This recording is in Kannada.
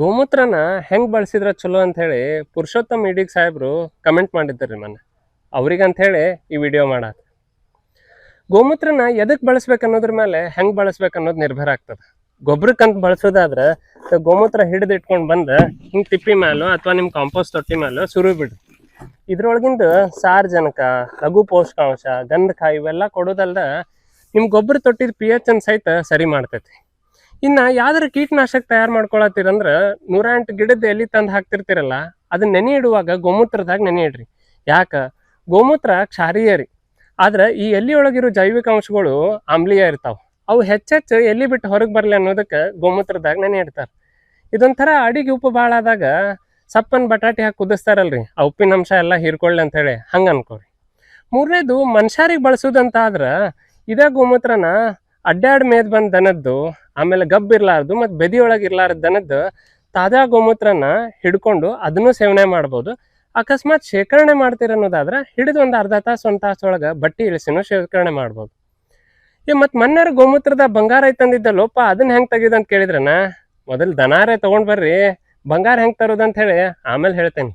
ಗೋಮೂತ್ರನ ಹೆಂಗೆ ಬಳಸಿದ್ರ ಚಲೋ ಅಂತ ಹೇಳಿ ಪುರುಷೋತ್ತಮ್ ಇಡಿಗ್ ಸಾಹೇಬ್ರು ಕಮೆಂಟ್ ಮಾಡಿದ್ರಿ ಮೊನ್ನೆ ಅವ್ರಿಗಂತ ಹೇಳಿ ಈ ವಿಡಿಯೋ ಮಾಡಾತ. ಗೋಮೂತ್ರನ ಎದಕ್ ಬಳಸ್ಬೇಕು ಅನ್ನೋದ್ರ ಮೇಲೆ ಹೆಂಗೆ ಬಳಸ್ಬೇಕು ಅನ್ನೋದು ನಿರ್ಭರ ಆಗ್ತದೆ. ಗೊಬ್ಬರಕ್ಕಂತ ಬಳಸೋದಾದ್ರೆ ಗೋಮೂತ್ರ ಹಿಡಿದು ಇಟ್ಕೊಂಡು ಬಂದ ಹಿಂಗ್ ತಿಪ್ಪಿ ಮ್ಯಾಲು ಅಥವಾ ನಿಮ್ಮ ಕಾಂಪೋಸ್ಟ್ ತೊಟ್ಟಿ ಮ್ಯಾಲು ಸುರು ಬಿಡ್ರಿ ಇದ್ರೊಳಗಿಂದ ಸಾರ್ವಜನಕ ಲಘು ಪೋಷಕಾಂಶ, ಗಂಧಕ ಇವೆಲ್ಲ ಕೊಡೋದಲ್ದ ನಿಮ್ಮ ಗೊಬ್ಬರ ತೊಟ್ಟಿದ ಪಿ ಎಚ್ ಸಹಿತ ಸರಿ ಮಾಡ್ತೈತಿ. ಇನ್ನ ಯಾವ್ದಾರ ಕೀಟನಾಶಕ ತಯಾರು ಮಾಡ್ಕೊಳತ್ತೀರಂದ್ರ ನೂರ ಎಂಟು ಗಿಡದ ಎಲ್ಲಿ ತಂದು ಹಾಕ್ತಿರ್ತೀರಲ್ಲ ಅದನ್ನ ನೆನೆ ಇಡುವಾಗ ಗೋಮೂತ್ರದಾಗ ನೆನೆ ಇಡ್ರಿ. ಯಾಕ? ಗೋಮೂತ್ರ ಕ್ಷಾರೀಯ ರೀ ಆದ್ರೆ ಈ ಎಲ್ಲಿ ಒಳಗಿರೋ ಜೈವಿಕ ಅಂಶಗಳು ಆಮ್ಲೀಯ ಇರ್ತಾವ. ಅವು ಹೆಚ್ಚೆಚ್ಚು ಎಲ್ಲಿ ಬಿಟ್ಟು ಹೊರಗೆ ಬರಲಿ ಅನ್ನೋದಕ್ಕೆ ಗೋಮೂತ್ರದಾಗ ನೆನೆ ಇಡ್ತಾರ. ಇದೊಂಥರ ಅಡಿಗೆ ಉಪ್ಪು ಭಾಳ ಆದಾಗ ಸಪ್ಪನ್ ಬಟಾಟಿ ಹಾಕಿ ಕುದಿಸ್ತಾರಲ್ರಿ. ಆ ಉಪ್ಪಿನ ಅಂಶ ಎಲ್ಲ ಹೀರ್ಕೊಳ್ಳಿ ಅಂತ ಹೇಳಿ ಹಂಗ ಅನ್ಕೋರಿ. ಮೂರನೇದು ಮನುಷ್ಯರಿಗೆ ಬಳಸೋದಂತ ಆದ್ರ ಇದೇ ಗೋಮೂತ್ರನ ಅಡ್ಡಾಡ್ ಮೇದ್ ಬಂದ್ ದನದ್ದು, ಆಮೇಲೆ ಗಬ್ ಇರ್ಲಾರ್ದು ಮತ್ತು ಬೆದಿ ಒಳಗೆ ಇರ್ಲಾರ್ದ ದನದ್ದು ತಾಜಾ ಗೋಮೂತ್ರನ ಹಿಡ್ಕೊಂಡು ಅದನ್ನು ಸೇವನೆ ಮಾಡ್ಬೋದು. ಅಕಸ್ಮಾತ್ ಶೇಖರಣೆ ಮಾಡ್ತೀರ ಅನ್ನೋದಾದ್ರೆ ಹಿಡಿದು ಒಂದು ಅರ್ಧ ತಾಸು, ಒಂದು ತಾಸು ಒಳಗ ಬಟ್ಟಿ ಇಳಿಸಿನೂ ಶೇಖರಣೆ ಮಾಡ್ಬೋದು. ಈ ಮತ್ತು ಮನ್ಯಾರ ಗೋಮೂತ್ರದ ಬಂಗಾರ ಐತಂದಿದ್ದ ಲೋಪ ಅದನ್ನ ಹೆಂಗೆ ಅಂತ ಕೇಳಿದ್ರನ? ಮೊದಲು ದನಾರೇ ತಗೊಂಡ್ ಬರ್ರಿ, ಬಂಗಾರ ಹೆಂಗೆ ತರೋದಂತ ಹೇಳಿ, ಆಮೇಲೆ ಹೇಳ್ತೇನೆ.